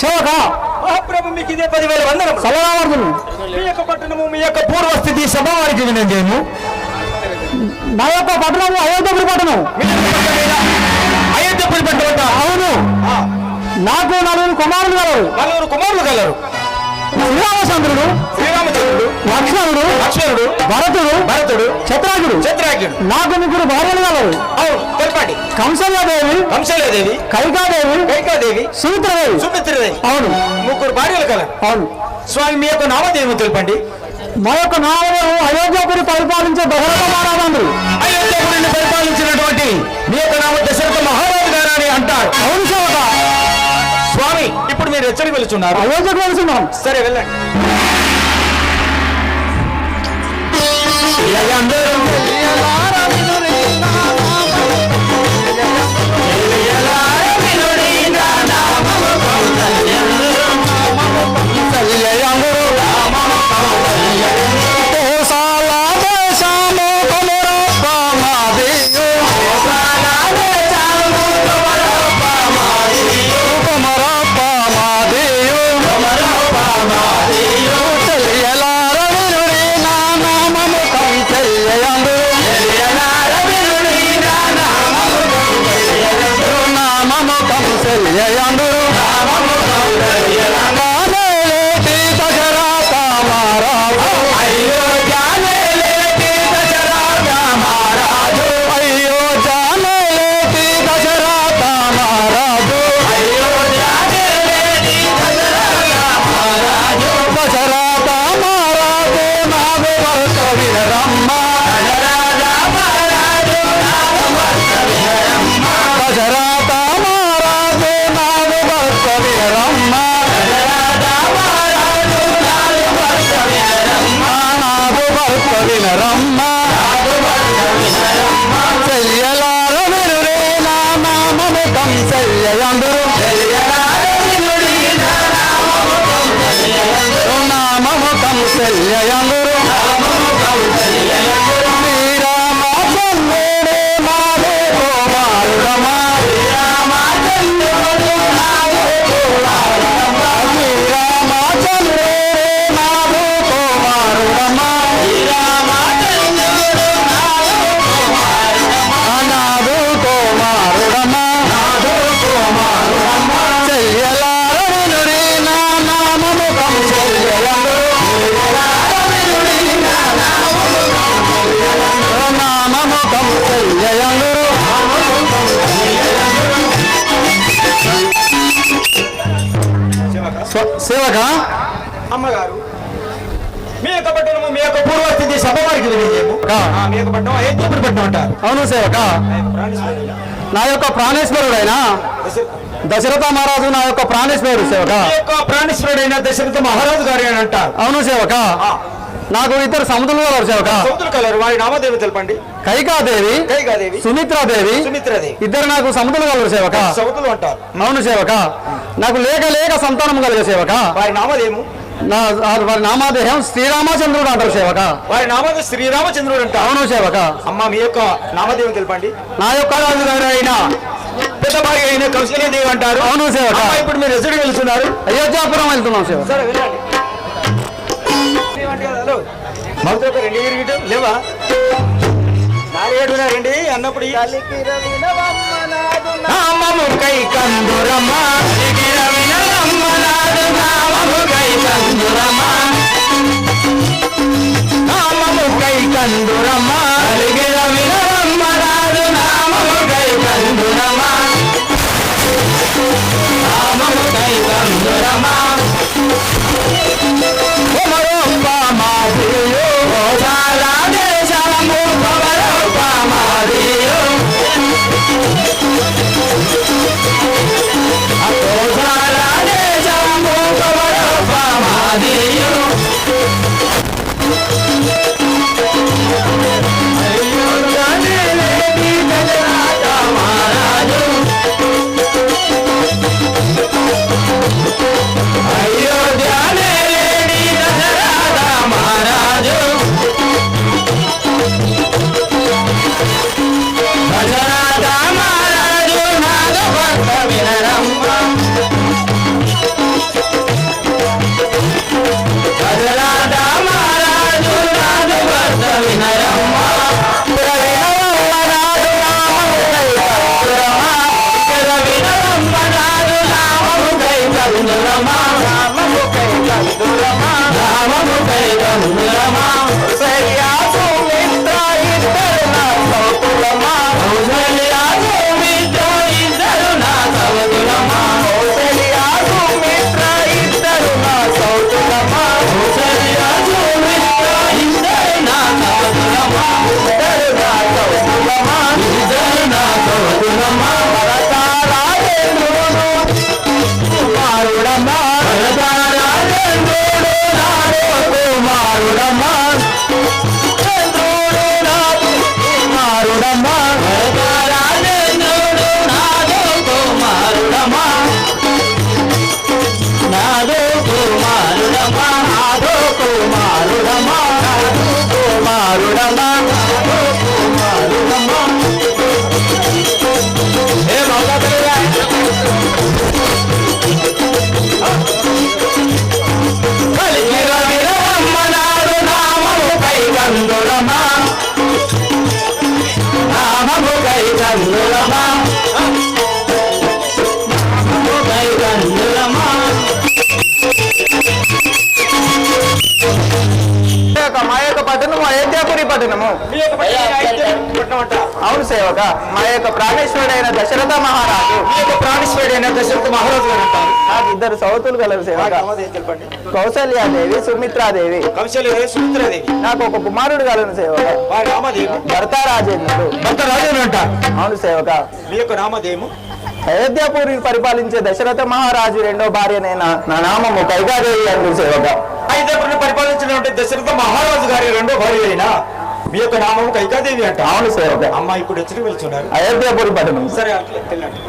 సేవక మహాప్రభు మీకు ఇదే పదివేల వందనం. సలవావర్ధులు మీ యొక్క పట్టణము మీ యొక్క పూర్వస్థితి సభవారికి వినందేము నా యొక్క పట్టణము అయోధ్యపురి పట్టణం. అయోధ్యపురి పట్టణ అవును. నాకు నలుగురు కుమారులు గలరు. నలుగురు కుమారులు కలరు శ్రీరామచంద్రుడు శ్రీరామచంద్రుడు లక్ష్మణుడు లక్ష్మణుడు భరతుడు భరతుడు చత్రాకుడు చంద్రాగ్యుడు నాకు ముగ్గురు భార్యలు గలరు అవును తెలపండి కంసల్యాదేవి కంసలేదేవి కైకాదేవి కైకాదేవి సుమిత్రదేవి. సుమిత్రదేవి. అవును. ముగ్గురు భార్యలు కలరు. అవును. స్వామి మీ యొక్క నామదేవి తెలుపండి? మా యొక్క నామదేవు అయోధ్యపురి పరిపాలించే దశరథ మహారాజంద్రుడు అయోధ్యపురిని పరిపాలించినటువంటి మీ యొక్క నామ దశరథ మహారాజు గారు అని అంటారు. అవును స్వామి ఇప్పుడు మీరు ఎచ్చడికి వెళ్తున్నారు సరే వెళ్ళండి. సేవక? అమ్మగారు మీ యొక్క పట్టణము మీ యొక్క పూర్వస్థితి. మీ యొక్క పట్టణం అయోధ్యపురి పట్టణం అంటారు. అవును సేవక? నా యొక్క ప్రాణేశ్వరుడైన? దశరథ. మహారాజు నా యొక్క ప్రాణేశ్వరుడు సేవక? యొక్క ప్రాణేశ్వరుడైన దశరథ మహారాజు గారు అని అంటారు. అవును సేవక? నాకు ఇద్దరు సముద్రులు గలరు సేవక? సముద్ర కలరు వారి నామదేవి తెలుపండి. కైకాదేవి కైకాదేవి సుమిత్రాదేవి సుమిత్రదేవి. ఇద్దరు నాకు సముద్రులు గలరు సేవక? సముద్రులు అంటారు. అవును సేవక? నాకు లేక లేక సంతానం కలిగే సేవక. వారి నామదేము నా వారి నామాదేహం శ్రీరామచంద్రుడు అంటారు సేవక. వారి నామదేవి శ్రీరామచంద్రుడు అంటారు. అవును సేవక. అమ్మ మీ యొక్క నామదేవి తెలుపండి. నా యొక్క రాజు గారు అయిన పెద్ద భార్య అయిన కౌశల్యదేవి అంటారు. అవును సేవక. ఇప్పుడు మీరు ఎదురు వెళ్తున్నారు. అయోధ్యాపురం వెళ్తున్నాం సేవక. సరే వెళ్ళండి. ఏమంటే హలో. మాతో ఒక రెండు లేవా? నాలుగేడు రండి అన్నప్పుడు నామము కై కందురమా దిగిర వినరమ్మ నామము కై కందురమా నామము కై కందురమా మారుడమ్మా చంద్రుడు నాది మారుడమ్మా. రాజేంద్రుడు నాదో కుమారుడమ్మా. నాదో కుమారుడమ్మా నాదో కుమారుడమ్మా. కుమారుడమ్మా. అయోధ్యాపురి పట్టణము మీ యొక్క పట్టణం అయితే పట్టణం అంట అవును సేవక మా యొక్క ప్రాణేశ్వరుడైన దశరథ మహారాజు. మీ యొక్క ప్రాణేశ్వరుడైన దశరథ మహారాజు గారు అంటారు నాకు ఇద్దరు సౌతులు కలరు సేవక. కౌసల్యాదేవి సుమిత్రాదేవి. కంశలేదేవి సుమిత్రాదేవి. నాకు ఒక కుమారుడు కలను సేవక. భర్త రాజేంద్రుడు భర్త రాజేంద్ర అంట. అవును సేవక. మీ యొక్క నామదేము అయోధ్యాపురి పరిపాలించే దశరథ మహారాజు రెండో భార్యనైన నా నామము కైకాదేవి అందు సేవక. అయితే పరిపాలించినటువంటి దశరథ మహారాజు గారి రెండో భార్య అయిన మీ యొక్క నామము కైకాదేవి అంట అవును సేవక అమ్మ ఇప్పుడు ఎచ్చరికి వెళ్తున్నారు. అయోధ్యాపురి పట్టణం. సరే అట్లా వెళ్ళండి.